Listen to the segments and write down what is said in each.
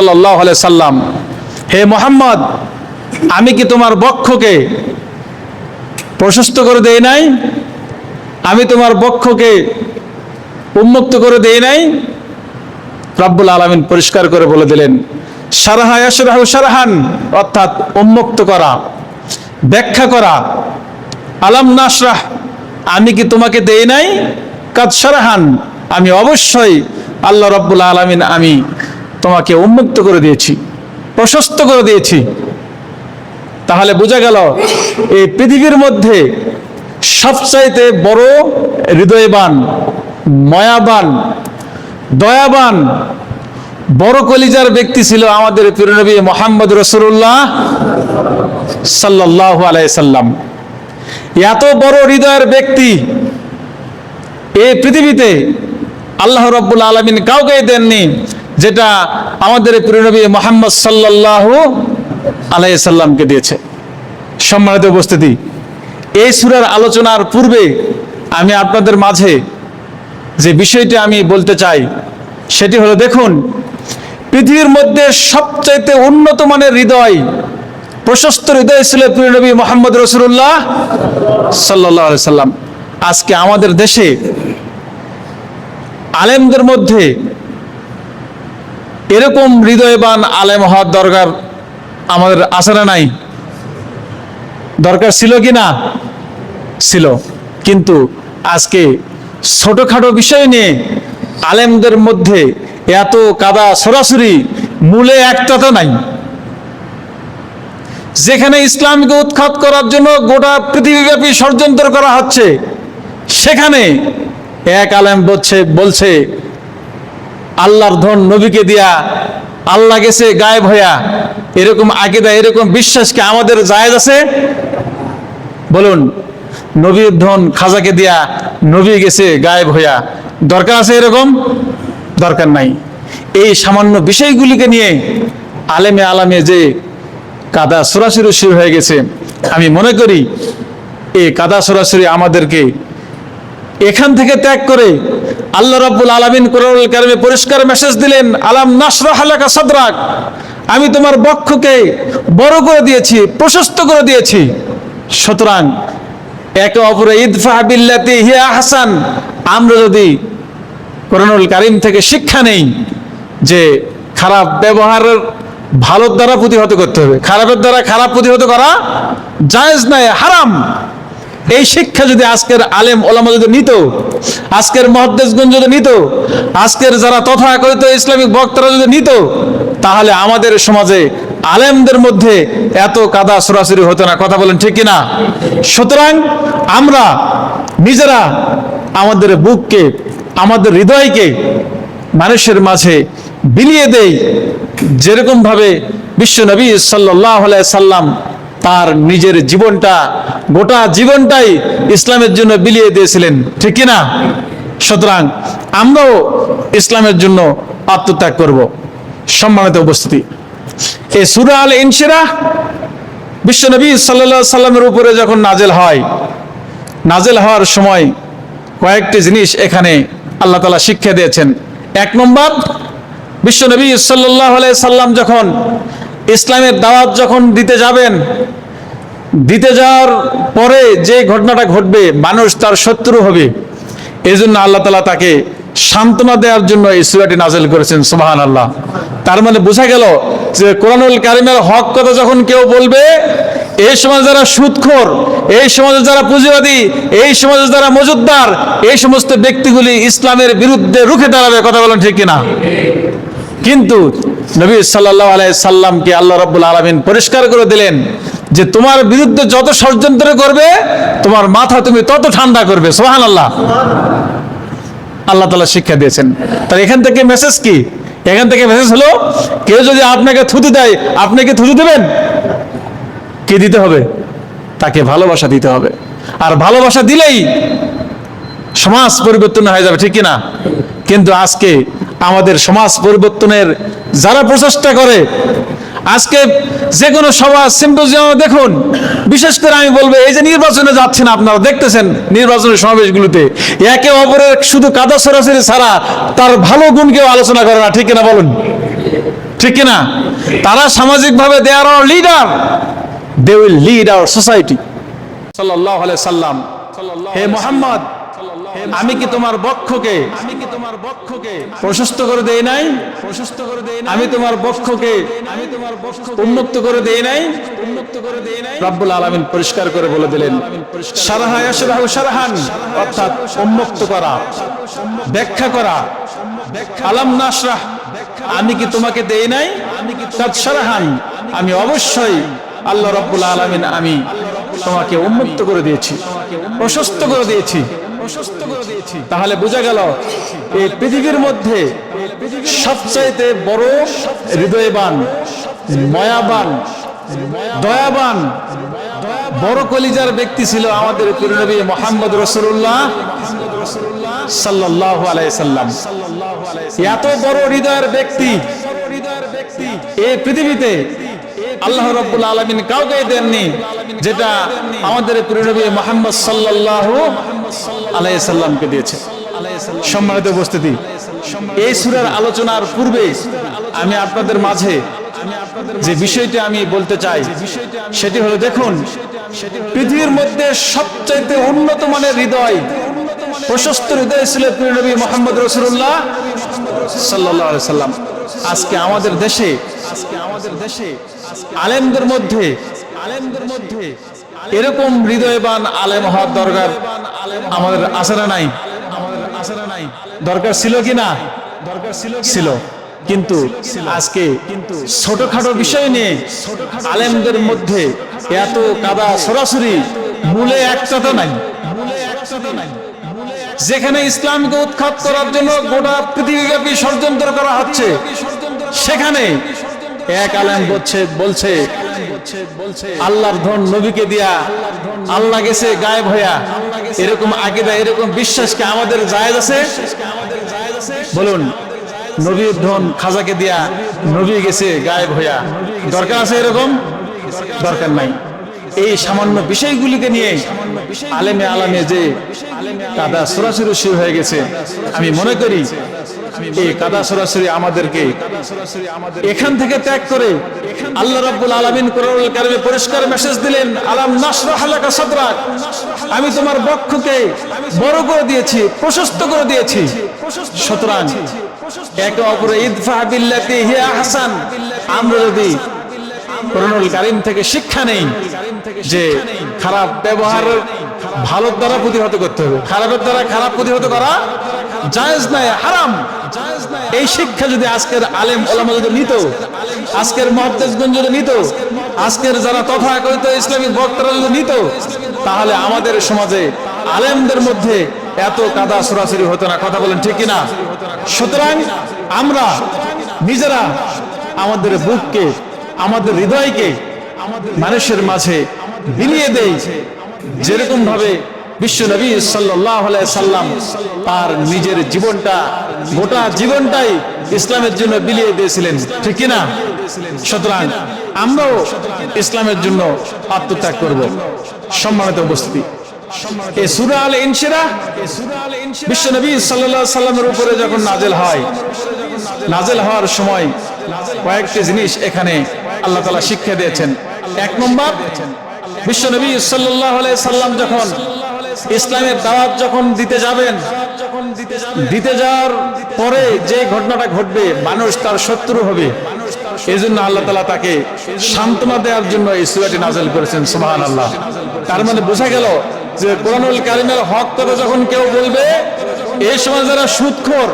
সাল্লাহ সাল্লাম, হে মোহাম্মদ, আমি কি তোমার বক্ষকে প্রশস্ত করে দেই নাই? আমি তোমার বক্ষকে উন্মুক্ত করে দেই নাই? আলমিন পরিষ্কার করে বলে দিলেন সারাহান অর্থাৎ উন্মুক্ত করা, ব্যাখ্যা করা নাসরাহ আমি কি তোমাকে দেই নাই? কাদ সারাহান আমি অবশ্যই আল্লাহ রব্বুল আলমিন, আমি তোমাকে উন্মুক্ত করে দিয়েছি, প্রশস্ত করে দিয়েছি। তাহলে বোঝা গেল, এই পৃথিবীর মধ্যে সবচাইতে বড় হৃদয়বান, ময়াবান, দয়াবান, বড় কলিজার ব্যক্তি ছিল আমাদের প্রিয়নবী মোহাম্মদ রসুল্লাহ সাল্লাহ আলাইসাল্লাম এত বড় হৃদয়ের ব্যক্তি এই পৃথিবীতে আল্লাহ রব্বুল আলমিন কাউকে দেননি। যেটা আমাদের প্রিয়নবী মোহাম্মদ সাল্লাহ আলাইসাল্লামকে দিয়েছে। সম্মানিত উপস্থিতি, এই সুরার আলোচনার পূর্বে আমি আপনাদের মাঝে যে বিষয়টি আমি বলতে চাই, সেটি হলো দেখুন, পৃথিবীর মধ্যে সবচাইতে উন্নত মানের হৃদয়, প্রশস্ত হৃদয় ছিল প্রিয় নবী মোহাম্মদ রসুল্লাহ সাল্লাহ সাল্লাম। আজকে আমাদের দেশে আলেমদের মধ্যে এরকম হৃদয়বান আলেম হওয়ার দরকার আমাদের আছে না নাই? দরকার ছিল কি না? ছিল। কিন্তু আজকে ছোটখাটো বিষয় নিয়ে আলেমদের মধ্যে এত কাদা সরাসরি মূলে একটা তো নাই। যেখানে ইসলামকে উৎখাত করার জন্য গোটা পৃথিবীব্যাপী ষড়যন্ত্র করা হচ্ছে, সেখানে এক আলেম বলছে বলছে আল্লাহর ধন নবীকে দিয়া আল্লাহ গেছে গায়েব হইয়া এরকম আকিদা, এরকম বিশ্বাস কি আমাদের জায়েজ আছে? বলুন, নবীর ধন খাজাকে দিয়া নবী গেছে গায়েব হইয়া দরকার আছে এরকম? দরকার নাই। এই সামান্য বিষয়গুলিকে নিয়ে আলেমে আলামে যে কাদা সরাসরি শুরু হয়ে গেছে, আমি মনে করি এই কাদা সরাসরি আমাদেরকে এখান থেকে ত্যাগ করে আল্লাহ রাব্বুল আলামিন কোরআনুল কারিমে পরিষ্কার মেসেজ দিলেন, আলাম নাসরাহ লাকা সাদরাক? আমি তোমার বক্ষকে বড় করে দিয়েছি, প্রশস্ত করে দিয়েছি। সুতরাং একে অপরে ইদফা বিল্লাতি হিয়া হাসান, আমরা যদি কোরআনুল কারিম থেকে শিক্ষা নেই যে খারাপ ব্যবহারের ভালোর দ্বারা প্রতিহত করতে হবে, খারাপের দ্বারা খারাপ প্রতিহত করা জায়েজ নাই হারাম। এই শিক্ষা যদি আজকের আলেম ওলামা যদি নিত, আজকের মহাদ্দেশগঞ্জ যদি নিত, আজকের যারা তথাকথিত ইসলামিক বক্তারা যদি নিত, তাহলে আমাদের সমাজে আলেমদের মধ্যে এত কাদা সরাসরি হতো না। কথা বলেন ঠিক কিনা? সুতরাং আমরা নিজেরা আমাদের বুককে, আমাদের হৃদয়কে মানুষের মাঝে বিলিয়ে দেই। যেরকম ভাবে বিশ্ব নবী সাল্লাহ সাল্লাম তার নিজের জীবনটা, গোটা জীবনটাই ইসলামের জন্য বিলিয়ে দিয়েছিলেন। ঠিক কিনা? সুতরাং আমরাও ইসলামের জন্য আত্মত্যাগ করব। সম্মানিত উপস্থিতি। এই সুরা আল ইনসিরা বিশ্বনবী সাল্লা সাল্লামের উপরে যখন নাজেল হয়, নাজেল হওয়ার সময় কয়েকটি জিনিস এখানে আল্লাহ তালা শিক্ষা দিয়েছেন। এক নম্বর বিশ্বনবী সাল্লাহ সাল্লাম যখন ইসলামের দাওয়াত যখন দিতে যাবেন, দিতে যাওয়ার পরে যে ঘটনাটা ঘটবে, মানুষ তার শত্রু হবে। এই জন্য আল্লাহ তালা তাকে সান্ত্বনা দেওয়ার জন্য এই সুরাটি নাজেল করেছেন সুবাহান আল্লাহ তার মানে বোঝা গেল যে কোরআনুল কারিমের হক কথা যখন কেউ বলবে, এই সমাজে যারা সুদখোর, এই সমাজে যারা পুঁজিবাদী, এই সমাজে যারা মজুদ্দার, এই সমস্ত ব্যক্তিগুলি ইসলামের বিরুদ্ধে রুখে দাঁড়াবে, কথা বলেন ঠিক কিনা? কিন্তু নবী সাল্লাহ আলাই সাল্লামকে আল্লাহ রব্বুল আলমিন পরিষ্কার করে দিলেন যে তোমার বিরুদ্ধে যত ষড়যন্ত্র করবে, তোমার মাথা তুমি তত ঠান্ডা করবে। সোহান আল্লাহ আল্লাহ তালা শিক্ষা দিয়েছেন। তাহলে এখান থেকে মেসেজ কি? এখান থেকে মেসেজ হলো, কেউ যদি আপনাকে থুতু দেয়, আপনি কি থুতু দেবেন? কি দিতে হবে? তাকে ভালোবাসা দিতে হবে। আর ভালোবাসা দিলেই সমাজ পরিবর্তন হয়ে যাবে, ঠিক কিনা? কিন্তু আজকে আমাদের সমাজ পরিবর্তনের যারা প্রচেষ্টা করে, আজকে যে কোনো সভা সিম্পোজিয়াম দেখুন, বিশেষ করে আমি বলব, এই যে নির্বাচনে যাচ্ছেন আপনারা, দেখতেছেন নির্বাচনের সমাবেশগুলোতে, একে অপরের শুধু কাদা সরাসরি ছাড়া তার ভালো গুণ কেউ আলোচনা করে না, ঠিক কিনা বলুন? ঠিক কিনা? তারা সামাজিকভাবে they are our leader they will lead our society আলাইহি সাল্লাম। হে মোহাম্মদ আমি কি তোমার বক্ষকে আমি কি তোমার বক্ষকে প্রশস্ত করে দেই নাই? প্রশস্ত করে দেই আমি তোমার বক্ষকে আমি তোমার বক্ষ উন্মুক্ত করে দেই নাই উন্মুক্ত করে দেই নাই? রব্বুল আলামিন পরিষ্কার করে বলে দিলেন, সারাহা ইয়াশরাহু সারহান, অর্থাৎ উন্মুক্ত করা, ব্যাখ্যা করা। আলাম নাশরাহ, আমি কি তোমাকে দেই নাই? তাত সারাহান, আমি অবশ্যই আল্লাহ রব্বুল আলামিন আমি তোমাকে উন্মুক্ত করে দিয়েছি, প্রশস্ত করে দিয়েছি। প্রশস্ত করে দিয়েছি। তাহলে বোঝা গেল, এই পৃথিবীর মধ্যে সবচাইতে বড় হৃদয়বান, ময়াবান, দয়াবান, বড় কলিজার ব্যক্তি ছিল আমাদের নবী মোহাম্মদ রসুল্লাহ সাল্লাল্লাহু আলাইহি সাল্লাম। এত বড় হৃদয়ের ব্যক্তি এই পৃথিবীতে আল্লাহ রাব্বুল আলামিন কাউকে দেননি যেটা আমাদের প্রিয় নবী মুহাম্মদ সাল্লাল্লাহু আলাইহি সাল্লামকে দিয়েছে। সম্মানিত উপস্থিতি, এই সুরের আলোচনার পূর্বে আমি আপনাদের মাঝে যে বিষয়টি আমি বলতে চাই, সেটি হলো দেখুন, পৃথিবীর মধ্যে সবচাইতে উন্নত মানের হৃদয়, প্রশস্ত হৃদয় ছিল প্রিয় নবী মোহাম্মদ রসুল্লাহ সাল্লাহ সাল্লাম। আজকে আমাদের দেশে আজকে আমাদের দেশে আলেমদের মধ্যে আলেমদের মধ্যে এরকম হৃদয়বান আলেম হওয়ার দরকার আমাদের আসারা নাই? আমাদের আসারা নাই? দরকার ছিল কি না? দরকার ছিল ছিল। কিন্তু আজকে কিন্তু ছোটখাটো বিষয় নিয়ে আলেমদের মধ্যে এত কাদা সরাসরি মূলে একটা তো নাই। মূলে একটা তো নাই। যেখানে ইসলামকে উৎখাত করার জন্য গোটা পৃথিবীব্যাপী ষড়যন্ত্র করা হচ্ছে। সেখানে এক আলেম বলছে বলছে, আল্লাহর ধন নবীকে দিয়া আল্লাহ গেছে গায়েব হইয়া। এরকম আকিদা, এরকম বিশ্বাসকে আমাদের জায়েজ আছে? বলুন, নবীর ধন খাজাকে দিয়া নবী গেছে গায়েব হইয়া। দরকার আছে এরকম? দরকার নাই। এই সামান্য বিষয়গুলিকে নিয়ে আলেমে আলামে যে কাদা সরাসরি শুরু হয়ে গেছে, আমি মনে করি এই কাদা সরাসরি আমাদেরকে এখান থেকে ত্যাগ করে আল্লাহ রাব্বুল আলামিন কোরআনুল কারিমে পরিষ্কার মেসেজ দিলেন, আলাম নাশরাহ লাকা সাদরাক? আমি তোমার বক্ষকে বড় করে দিয়েছি, প্রশস্ত করে দিয়েছি। সুতরাং একে অপরে ইদফা বিল্লাতি হিয়া হাসান আমরা যদি কোরআনুল কারিম থেকে শিক্ষা নেই যে খারাপ ব্যবহার ভালোর দ্বারা প্রতিহত করতে হবে। খারাপের দ্বারা খারাপ প্রতিহত করা জায়েজ নাই হারাম। এই শিক্ষা যদি আজকের আলেম ওলামা যদি নিত আজকের মহাদ্দেশগঞ্জ যদি নিত আজকের যারা তথা তথাকথিত ইসলামিক বক্তারা যদি নিত তাহলে আমাদের সমাজে আলেমদের মধ্যে এত কাদা সরাসরি হতো না। কথা বলেন ঠিক কিনা? সুতরাং আমরা নিজেরা আমাদের বুককে আমাদের হৃদয়কে মানুষের মাঝে বিলিয়ে দেই। যেরকম ভাবে বিশ্ব নবী সাল্লাম তার নিজের জীবনটা, গোটা জীবনটাই ইসলামের জন্য বিলিয়ে দিয়েছিলেন। ঠিক কিনা? সুতরাং আমরাও ইসলামের জন্য আত্মত্যাগ করব। সম্মানিত উপস্থিতি। সাল্লামের উপরে যখন নাজেল হয় নাজেল হওয়ার সময় কয়েকটি জিনিস এখানে আল্লাহ তালা শিক্ষা দিয়েছেন। এক নম্বর, বিশ্ব নবী সাল্লাহ সাল্লাম যখন ইসলামের দাওয়াত যখন দিতে যাবেন, দিতে যাওয়ার পরে যে ঘটনাটা ঘটবে, মানুষ তার শত্রু হবে। এই জন্য আল্লাহ তালা তাকে সান্ত্বনা দেওয়ার জন্য এই সুরাটি নাজেল করেছেন সুমাহান আল্লাহ তার মানে বোঝা গেল যে কোরআনুল কারিমের হক কথা যখন কেউ বলবে এই সমাজ যারা সুদখোর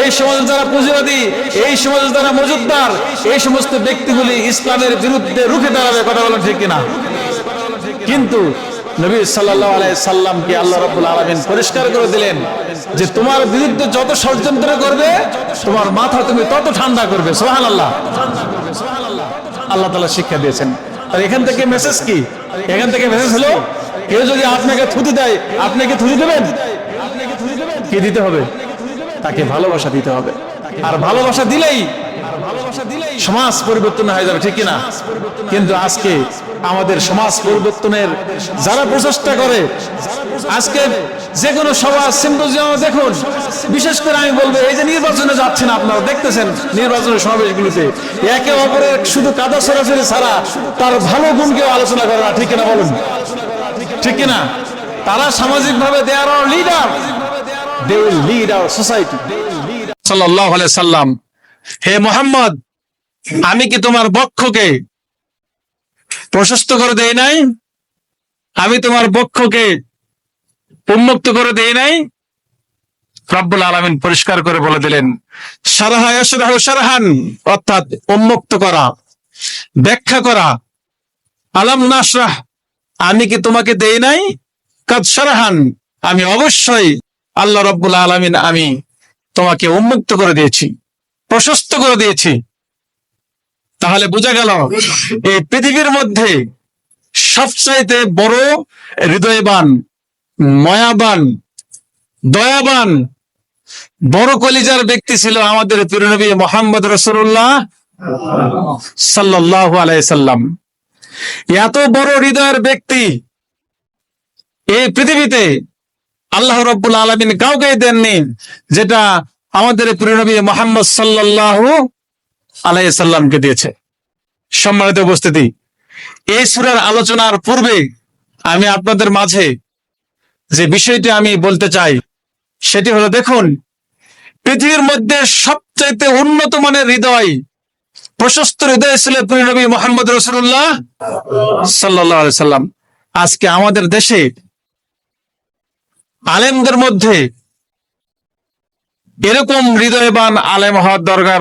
এই সমাজে যারা পুঁজিবাদী, এই সমাজে যারা মজুদ্দার এই সমস্ত ব্যক্তিগুলি ইসলামের বিরুদ্ধে রুখে দাঁড়াবে, কথা বলেন ঠিক কিনা? কিন্তু নবী সাল্লাহ আলাই সাল্লামকে আল্লাহ রব্বুল আলমিন পরিষ্কার করে দিলেন যে তোমার বিরুদ্ধে যত ষড়যন্ত্র করবে, তোমার মাথা তুমি তত ঠান্ডা করবে সোহান আল্লাহ আল্লাহ তালা শিক্ষা দিয়েছেন। আর এখান থেকে মেসেজ কি? এখান থেকে মেসেজ হলো, কেউ যদি আপনাকে থুতি দেয়, আপনি কি থুতি দেবেন? কি দিতে হবে? তাকে ভালোবাসা দিতে হবে। আর ভালোবাসা দিলেই সমাজ পরিবর্তন হয়ে যাবে, ঠিক কিনা? কিন্তু আজকে আমাদের সমাজ পরিবর্তনের যারা প্রচেষ্টা করে, আজকে যে কোনো সভা সিম্পোজিয়াম দেখুন, বিশেষ করে আমি বলব, এই যে নির্বাচনে যাচ্ছেন আপনারা, দেখতেছেন নির্বাচনের সমাবেশগুলোতে, একে অপরের শুধু কাদা সরাসরি ছাড়া তার ভালো গুণ কেউ আলোচনা করে না, ঠিক কিনা বলুন? ঠিক কিনা? তারা সামাজিক ভাবে দে আর লিডার সাল্লাল্লাহু আলাইহি সাল্লাম, হে মোহাম্মদ, আমি কি তোমার বক্ষকে প্রশস্ত করে দেই নাই? আমি তোমার বক্ষকে উন্মুক্ত করে দেই নাই? রব্বুল আলমিন পরিষ্কার করে বলে দিলেন সারহান অর্থাৎ উন্মুক্ত করা, ব্যাখ্যা করা। আলাম নাসরাহ আমি কি তোমাকে দেই নাই? সারাহান আমি অবশ্যই আল্লাহ রব্বুল আলমিন, আমি তোমাকে উন্মুক্ত করে দিয়েছি, প্রশস্ত করে দিয়েছি। তাহলে বোঝা গেল, এই পৃথিবীর মধ্যে সবচাইতে বড় হৃদয়বান, ময়াবান, দয়াবান, বড় কলিজার ব্যক্তি ছিল আমাদের প্রিয়নবী মোহাম্মদ রসুল্লাহ সাল্লাহ আলাইসাল্লাম এত বড় হৃদয়ের ব্যক্তি এই পৃথিবীতে আল্লাহ রব্বুল আলমিন কাউকে দেননি যেটা আমাদের প্রিয়নবী মোহাম্মদ সাল্লাহ আলাইসাল্লামকে দিয়েছে। সম্মানিত উপস্থিতি, এই সুরের আলোচনার পূর্বে আমি আপনাদের মাঝে যে বিষয়টি আমি বলতে চাই, সেটি হলো দেখুন, পৃথিবীর মধ্যে সবচাইতে উন্নত মানের হৃদয়, প্রশস্ত হৃদয় ছিল প্রিয়নবী মোহাম্মদ রসুল্লাহ সাল্লাহ সাল্লাম। আজকে আমাদের দেশে আলেমদের মধ্যে এরকম হৃদয়বান আলেম হওয়ার দরকার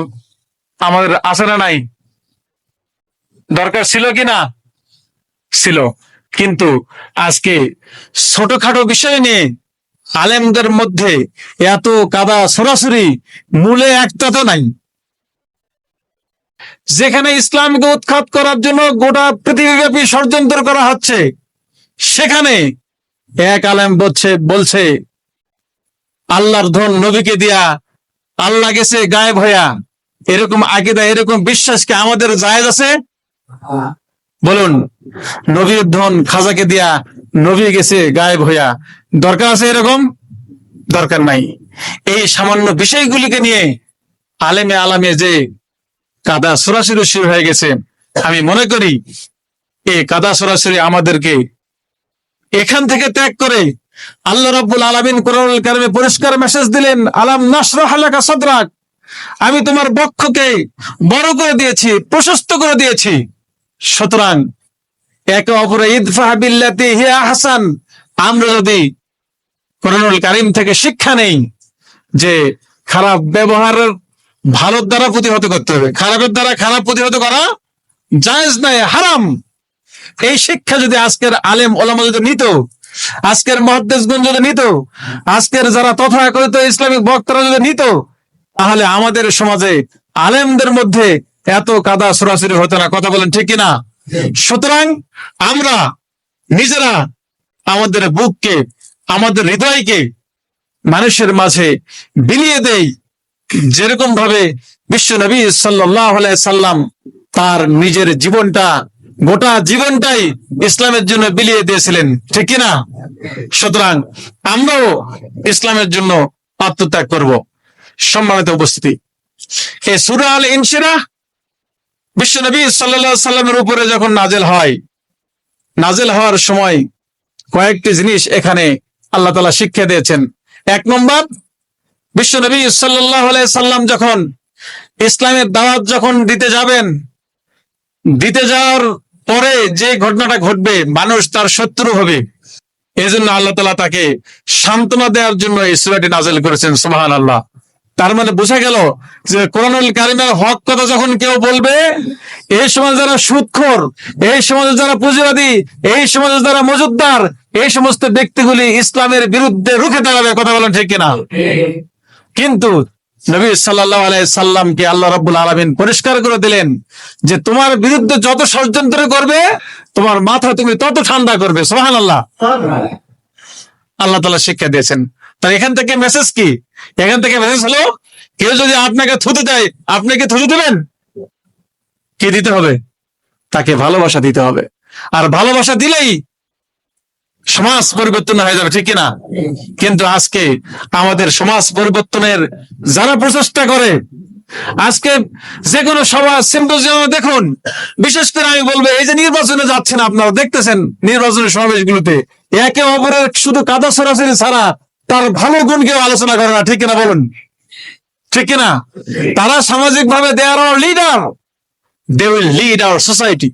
আমাদের আছে না নাই? দরকার ছিল কি না? ছিল। কিন্তু আজকে ছোটখাটো বিষয় নিয়ে আলেমদের মধ্যে এত কাদা সরাসরি মূলে একটা তো নাই। যেখানে ইসলামকে উৎখাত করার জন্য গোটা পৃথিবীব্যাপী ষড়যন্ত্র করা হচ্ছে, সেখানে এক আলেম বলছে বলছে, আল্লাহর ধন নবীকে দিয়া আল্লাহ গেছে গায়েব হইয়া। এরকম আকিদা, এরকম বিশ্বাস কি আমাদের জায়েজ আছে? বলুন, নবীর ধন খাজাকে দিয়া নবী গেছে গায়েব হইয়া। দরকার আছে এরকম? দরকার নাই। এই সামান্য বিষয়গুলিকে নিয়ে আলেমে আলামে যে কাদা সরাসরি শুরু হয়ে গেছে, আমি মনে করি, এই কাদা সরাসরি আমাদেরকে এখান থেকে ত্যাগ করে আল্লাহ রব্বুল আলামিন কোরআনুল কারিমে পরিষ্কার মেসেজ দিলেন, আলাম নাসরাহ লাকা সাদরাক? আমি তোমার বক্ষকে বড় করে দিয়েছি, প্রশস্ত করে দিয়েছি। সুতরাং একে অপরে ইদফাহ বিল্লাতি হিয়া হাসান আমরা যদি কোরআনুল কারিম থেকে শিক্ষা নেই যে খারাপ ব্যবহারের ভালোর দ্বারা প্রতিহত করতে হবে, খারাপের দ্বারা খারাপ প্রতিহত করা জায়েজ নাই হারাম। এই শিক্ষা যদি আজকের আলেম ওলামা যদি নিত, আজকের মহাদ্দেশগঞ্জ যদি নিত, আজকের যারা তথাকথিত ইসলামিক বক্তারা যদি নিত, তাহলে আমাদের সমাজে আলেমদের মধ্যে এত কাদা সরাসরি হতো না। কথা বলেন ঠিক কিনা? সুতরাং আমরা নিজেরা আমাদের বুককে, আমাদের হৃদয়কে মানুষের মাঝে বিলিয়ে দেই। যেরকম ভাবে বিশ্ব নবী সাল্লাহ সাল্লাম তার নিজের জীবনটা গোটা জীবনটাই ইসলামের জন্য বিলিয়ে দিয়েছিলেন, ঠিক কিনা সুতরাং আমরাও ইসলামের জন্য আত্মত্যাগ করব। সম্মানিত উপস্থিতি, এই সুরা আল ইনসিরা বিশ্ব নবী সাল্লাহ সাল্লামের উপরে যখন নাজেল হয়, নাজেল হওয়ার সময় কয়েকটি জিনিস এখানে আল্লাহ তালা শিক্ষা দিয়েছেন। এক নম্বর বিশ্ব নবী সাল্লাহ সাল্লাম যখন ইসলামের দাওয়াত যখন দিতে যাবেন, দিতে যাওয়ার পরে যে ঘটনাটা ঘটবে মানুষ তার শত্রু হবে। এই জন্য আল্লাহ তালা তাকে সান্ত্বনা দেওয়ার জন্য এই সুরাটি নাজেল করেছেন সুবাহান আল্লাহ তার মানে বোঝা গেল যে কোরআনুল কারিমের হক কথা যখন কেউ বলবে এই সমাজে যারা সুৎখর এই সমাজে যারা পুঁজিবাদী এই সমাজে যারা মজুদ্দার এই সমস্ত ব্যক্তিগুলি ইসলামের বিরুদ্ধে রুখে দাঁড়াবে কথা বলেন ঠিক কিনা? কিন্তু নবী সাল্লাহ সাল্লামকে আল্লাহ রাব্বুল আলমিন পরিষ্কার করে দিলেন যে তোমার বিরুদ্ধে যত ষড়যন্ত্র করবে, তোমার মাথা তুমি তত ঠান্ডা করবে। সোহান আল্লাহ আল্লাহ তালা শিক্ষা দিয়েছেন। তার এখান থেকে মেসেজ কি? এখান থেকে মেসেজ হলো, কেউ যদি আপনাকে থুতে দেয়, আপনি কি থুতে দেবেন? কি দিতে হবে? তাকে ভালোবাসা দিতে হবে। আর ভালোবাসা দিলেই সমাজ পরিবর্তন হয়ে যাবে, ঠিক কিনা? কিন্তু আজকে আমাদের সমাজ পরিবর্তনের যারা প্রচেষ্টা করে, আজকে যে কোনো সভা সিম্পোজিয়াম দেখুন, বিশেষ করে আমি বলব, এই যে নির্বাচনে যাচ্ছেন আপনারা, দেখতেছেন নির্বাচনের সমাবেশগুলোতে, একে অপরের শুধু কাদা সরাসরি ছাড়া তার ভালো গুণ কেউ আলোচনা করে না, ঠিক কিনা বলুন? ঠিক কিনা? তারা সামাজিক ভাবে they are leader they will lead our society